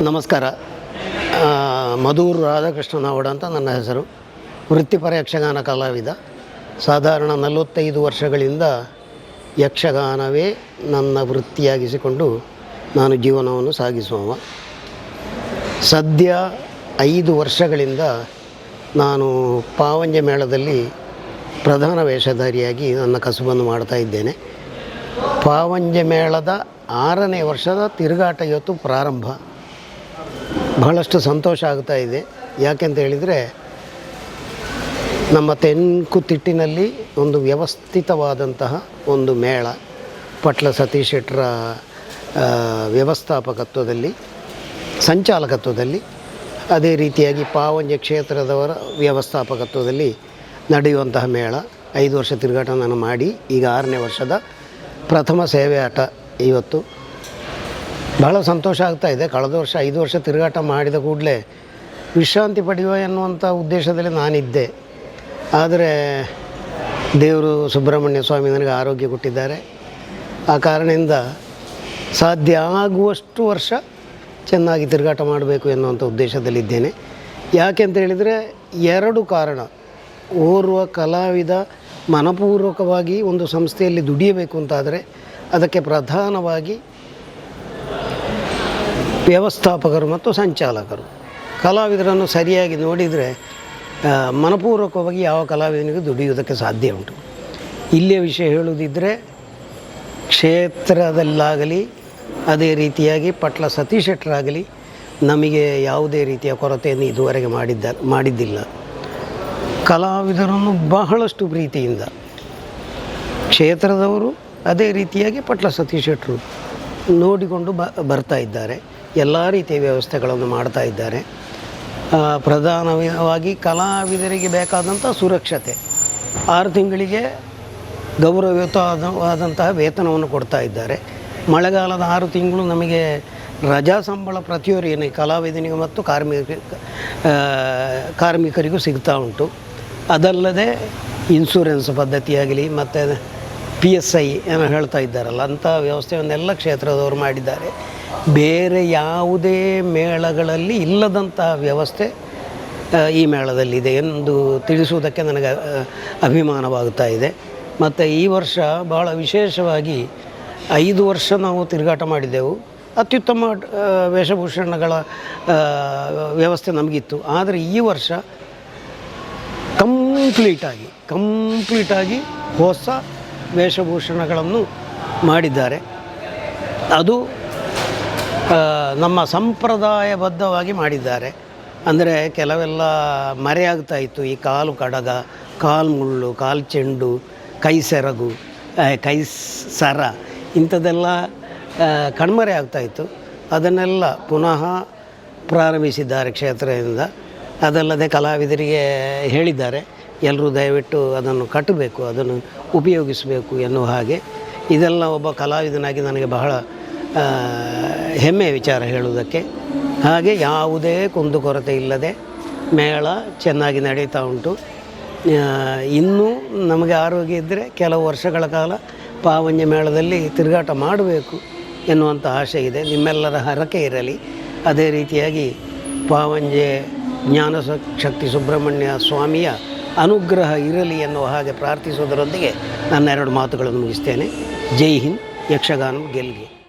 ನಮಸ್ಕಾರ. ಮಧೂರ್ ರಾಧಾಕೃಷ್ಣ ನಾವಡ ಅಂತ ನನ್ನ ಹೆಸರು. ವೃತ್ತಿಪರ ಯಕ್ಷಗಾನ ಕಲಾವಿದ. ಸಾಧಾರಣ ನಲವತ್ತೈದು ವರ್ಷಗಳಿಂದ ಯಕ್ಷಗಾನವೇ ನನ್ನ ವೃತ್ತಿಯಾಗಿಸಿಕೊಂಡು ನಾನು ಜೀವನವನ್ನು ಸಾಗಿಸುವವ. ಸದ್ಯ ಐದು ವರ್ಷಗಳಿಂದ ನಾನು ಪಾವಂಜೆ ಮೇಳದಲ್ಲಿ ಪ್ರಧಾನ ವೇಷಧಾರಿಯಾಗಿ ನನ್ನ ಕಸುಬನ್ನು ಮಾಡ್ತಾ ಇದ್ದೇನೆ. ಪಾವಂಜೆ ಮೇಳದ ಆರನೇ ವರ್ಷದ ತಿರುಗಾಟ ಇವತ್ತು ಪ್ರಾರಂಭ. ಬಹಳಷ್ಟು ಸಂತೋಷ ಆಗ್ತಾ ಇದೆ. ಯಾಕೆಂತ ಹೇಳಿದರೆ, ನಮ್ಮ ತೆಂಕುತಿಟ್ಟಿನಲ್ಲಿ ಒಂದು ವ್ಯವಸ್ಥಿತವಾದಂತಹ ಒಂದು ಮೇಳ ಪಟ್ಲ ಸತೀಶ್ ಶೆಟ್ಟರ ವ್ಯವಸ್ಥಾಪಕತ್ವದಲ್ಲಿ, ಸಂಚಾಲಕತ್ವದಲ್ಲಿ, ಅದೇ ರೀತಿಯಾಗಿ ಪಾವಂಜ ಕ್ಷೇತ್ರದವರ ವ್ಯವಸ್ಥಾಪಕತ್ವದಲ್ಲಿ ನಡೆಯುವಂತಹ ಮೇಳ. ಐದು ವರ್ಷ ತಿರುಗಾಟ ನಾನು ಮಾಡಿ, ಈಗ ಆರನೇ ವರ್ಷದ ಪ್ರಥಮ ಸೇವೆ ಆಟ ಇವತ್ತು. ಬಹಳ ಸಂತೋಷ ಆಗ್ತಾ ಇದೆ. ಕಳೆದ ವರ್ಷ ಐದು ವರ್ಷ ತಿರುಗಾಟ ಮಾಡಿದ ಕೂಡಲೇ ವಿಶ್ರಾಂತಿ ಪಡೆಯುವ ಎನ್ನುವಂಥ ಉದ್ದೇಶದಲ್ಲಿ ನಾನಿದ್ದೆ. ಆದರೆ ದೇವರು ಸುಬ್ರಹ್ಮಣ್ಯ ಸ್ವಾಮಿ ನನಗೆ ಆರೋಗ್ಯ ಕೊಟ್ಟಿದ್ದಾರೆ. ಆ ಕಾರಣದಿಂದ ಸಾಧ್ಯ ಆಗುವಷ್ಟು ವರ್ಷ ಚೆನ್ನಾಗಿ ತಿರುಗಾಟ ಮಾಡಬೇಕು ಎನ್ನುವಂಥ ಉದ್ದೇಶದಲ್ಲಿದ್ದೇನೆ. ಯಾಕೆ ಅಂತ ಹೇಳಿದರೆ ಎರಡು ಕಾರಣ. ಓರ್ವ ಕಲಾವಿದ ಮನಪೂರ್ವಕವಾಗಿ ಒಂದು ಸಂಸ್ಥೆಯಲ್ಲಿ ದುಡಿಯಬೇಕು ಅಂತಾದರೆ ಅದಕ್ಕೆ ಪ್ರಧಾನವಾಗಿ ವ್ಯವಸ್ಥಾಪಕರು ಮತ್ತು ಸಂಚಾಲಕರು. ಕಲಾವಿದರನ್ನು ಸರಿಯಾಗಿ ನೋಡಿದರೆ ಮನಪೂರ್ವಕವಾಗಿ ಯಾವ ಕಲಾವಿದನಿಗೂ ದುಡಿಯುವುದಕ್ಕೆ ಸಾಧ್ಯ ಉಂಟು. ಇಲ್ಲಿಯ ವಿಷಯ ಹೇಳುವುದಿದ್ದರೆ ಕ್ಷೇತ್ರದಲ್ಲಾಗಲಿ, ಅದೇ ರೀತಿಯಾಗಿ ಪಟ್ಲ ಸತೀಶ್ ಶೆಟ್ಟರಾಗಲಿ, ನಮಗೆ ಯಾವುದೇ ರೀತಿಯ ಕೊರತೆಯನ್ನು ಇದುವರೆಗೆ ಮಾಡಿದ್ದ, ಮಾಡಿದ್ದಿಲ್ಲ. ಕಲಾವಿದರನ್ನು ಬಹಳಷ್ಟು ಪ್ರೀತಿಯಿಂದ, ಕ್ಷೇತ್ರದವರು ಅದೇ ರೀತಿಯಾಗಿ ಪಟ್ಲ ಸತೀಶ್ ಶೆಟ್ಟರು ನೋಡಿಕೊಂಡು ಬ, ಬರ್ತಾ ಇದ್ದಾರೆ. ಎಲ್ಲ ರೀತಿಯ ವ್ಯವಸ್ಥೆಗಳನ್ನು ಮಾಡ್ತಾ ಇದ್ದಾರೆ. ಪ್ರಧಾನವಾಗಿ ಕಲಾವಿದರಿಗೆ ಬೇಕಾದಂಥ ಸುರಕ್ಷತೆ. ಆರು ತಿಂಗಳಿಗೆ ಗೌರವಯುತವಾದಂತಹ ವೇತನವನ್ನು ಕೊಡ್ತಾ ಇದ್ದಾರೆ. ಮಳೆಗಾಲದ ಆರು ತಿಂಗಳು ನಮಗೆ ರಜಾ ಸಂಬಳ ಪ್ರತಿಯೊರಿಗೇನೆ ಕಲಾವಿದನಿಗೆ ಮತ್ತು ಕಾರ್ಮಿಕ ಕಾರ್ಮಿಕರಿಗೂ ಸಿಗ್ತಾ ಉಂಟು. ಅದಲ್ಲದೆ ಇನ್ಸೂರೆನ್ಸ್ ಪದ್ಧತಿಯಾಗಲಿ, ಮತ್ತು ಪಿ ಎಸ್ ಐ ಏನೋ ಹೇಳ್ತಾ ಇದ್ದಾರಲ್ಲ ಅಂಥ ವ್ಯವಸ್ಥೆಯನ್ನೆಲ್ಲ ಕ್ಷೇತ್ರದವರು ಮಾಡಿದ್ದಾರೆ. ಬೇರೆ ಯಾವುದೇ ಮೇಳಗಳಲ್ಲಿ ಇಲ್ಲದಂತಹ ವ್ಯವಸ್ಥೆ ಈ ಮೇಳದಲ್ಲಿದೆ ಎಂದು ತಿಳಿಸುವುದಕ್ಕೆ ನನಗೆ ಅಭಿಮಾನವಾಗುತ್ತಾ ಇದೆ. ಮತ್ತು ಈ ವರ್ಷ ಭಾಳ ವಿಶೇಷವಾಗಿ ಐದು ವರ್ಷ ನಾವು ತಿರುಗಾಟ ಮಾಡಿದ್ದೆವು. ಅತ್ಯುತ್ತಮ ವೇಷಭೂಷಣಗಳ ವ್ಯವಸ್ಥೆ ನಮಗಿತ್ತು. ಆದರೆ ಈ ವರ್ಷ ಕಂಪ್ಲೀಟಾಗಿ ಕಂಪ್ಲೀಟಾಗಿ ಹೊಸ ವೇಷಭೂಷಣಗಳನ್ನು ಮಾಡಿದ್ದಾರೆ. ಅದು ನಮ್ಮ ಸಂಪ್ರದಾಯಬದ್ಧವಾಗಿ ಮಾಡಿದ್ದಾರೆ. ಅಂದರೆ ಕೆಲವೆಲ್ಲ ಮರೆಯಾಗ್ತಾ ಇತ್ತು. ಈ ಕಾಲು ಕಡಗ, ಕಾಲು ಮುಳ್ಳು, ಕಾಲು ಚೆಂಡು, ಕೈ ಸೆರಗು ಕೈ ಸರ ಇಂಥದ್ದೆಲ್ಲ ಕಣ್ಮರೆ ಆಗ್ತಾ ಇತ್ತು. ಅದನ್ನೆಲ್ಲ ಪುನಃ ಪ್ರಾರಂಭಿಸಿದ್ದಾರೆ ಕ್ಷೇತ್ರದಿಂದ. ಅದಲ್ಲದೆ ಕಲಾವಿದರಿಗೆ ಹೇಳಿದ್ದಾರೆ. ಎಲ್ಲರೂ ದಯವಿಟ್ಟು ಅದನ್ನು ಕಟ್ಟಬೇಕು, ಅದನ್ನು ಉಪಯೋಗಿಸಬೇಕು ಎನ್ನುವ ಹಾಗೆ. ಇದೆಲ್ಲ ಒಬ್ಬ ಕಲಾವಿದನಾಗಿ ನನಗೆ ಬಹಳ ಹೆಮ್ಮೆಯ ವಿಚಾರ ಹೇಳುವುದಕ್ಕೆ. ಹಾಗೆ ಯಾವುದೇ ಕುಂದುಕೊರತೆ ಇಲ್ಲದೆ ಮೇಳ ಚೆನ್ನಾಗಿ ನಡೀತಾ ಉಂಟು. ಇನ್ನೂ ನಮಗೆ ಆರೋಗ್ಯ ಇದ್ದರೆ ಕೆಲವು ವರ್ಷಗಳ ಕಾಲ ಪಾವಂಜ ಮೇಳದಲ್ಲಿ ತಿರುಗಾಟ ಮಾಡಬೇಕು ಎನ್ನುವಂಥ ಆಸೆ ಇದೆ. ನಿಮ್ಮೆಲ್ಲರ ಹರಕೆ ಇರಲಿ. ಅದೇ ರೀತಿಯಾಗಿ ಪಾವಂಜೆ ಜ್ಞಾನ ಶಕ್ತಿ ಸುಬ್ರಹ್ಮಣ್ಯ ಸ್ವಾಮಿಯ ಅನುಗ್ರಹ ಇರಲಿ ಎನ್ನುವ ಹಾಗೆ ಪ್ರಾರ್ಥಿಸುವುದರೊಂದಿಗೆ ನನ್ನ ಎರಡು ಮಾತುಗಳನ್ನು ಮುಗಿಸ್ತೇನೆ. ಜೈ ಹಿಂದ್, ಯಕ್ಷಗಾನ ಗೆಲ್ಗೆ.